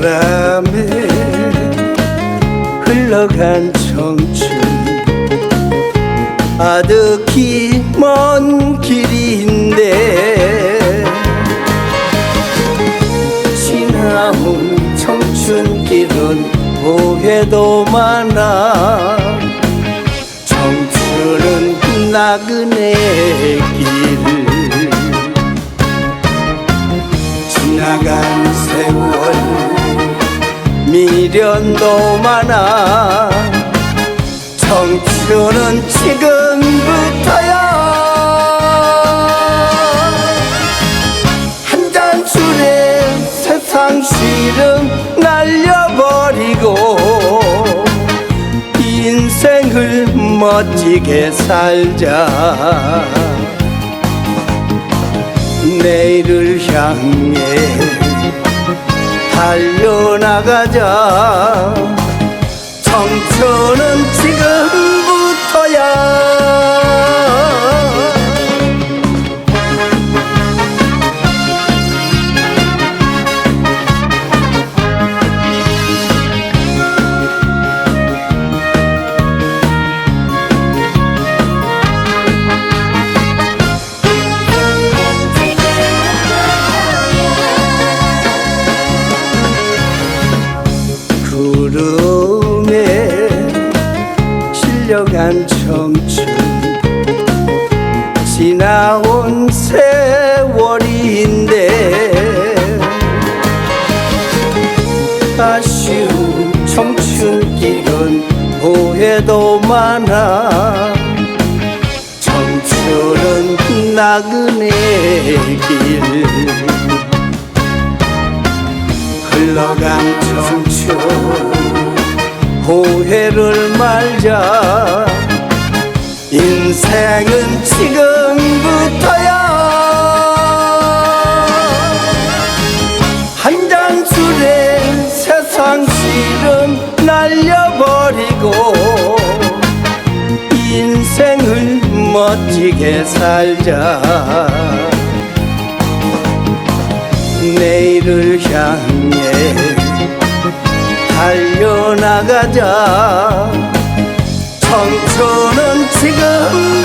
바람에 흘러간 청춘. 아득히 먼 길인데 지나온 청춘길은 오해도 많아. 청춘은 나그네 길. 지나간 세월 미련도 많아. 청춘은 지금부터야. 한 잔 술에 세상 시름 날려버리고 인생을 멋지게 살자. 내일을 향해 달려나가자. 청춘은 지금 실려간 청춘. 지나온 세월인데 아쉬운 청춘길은 오해도 많아. 청춘은 나그네 길. 흘러간 청춘 후회를 말자. 인생은 지금부터야. 한 잔 술에 세상 시름 날려버리고 인생을 멋지게 살자. 내일을 향해 나가자. 청춘은 지금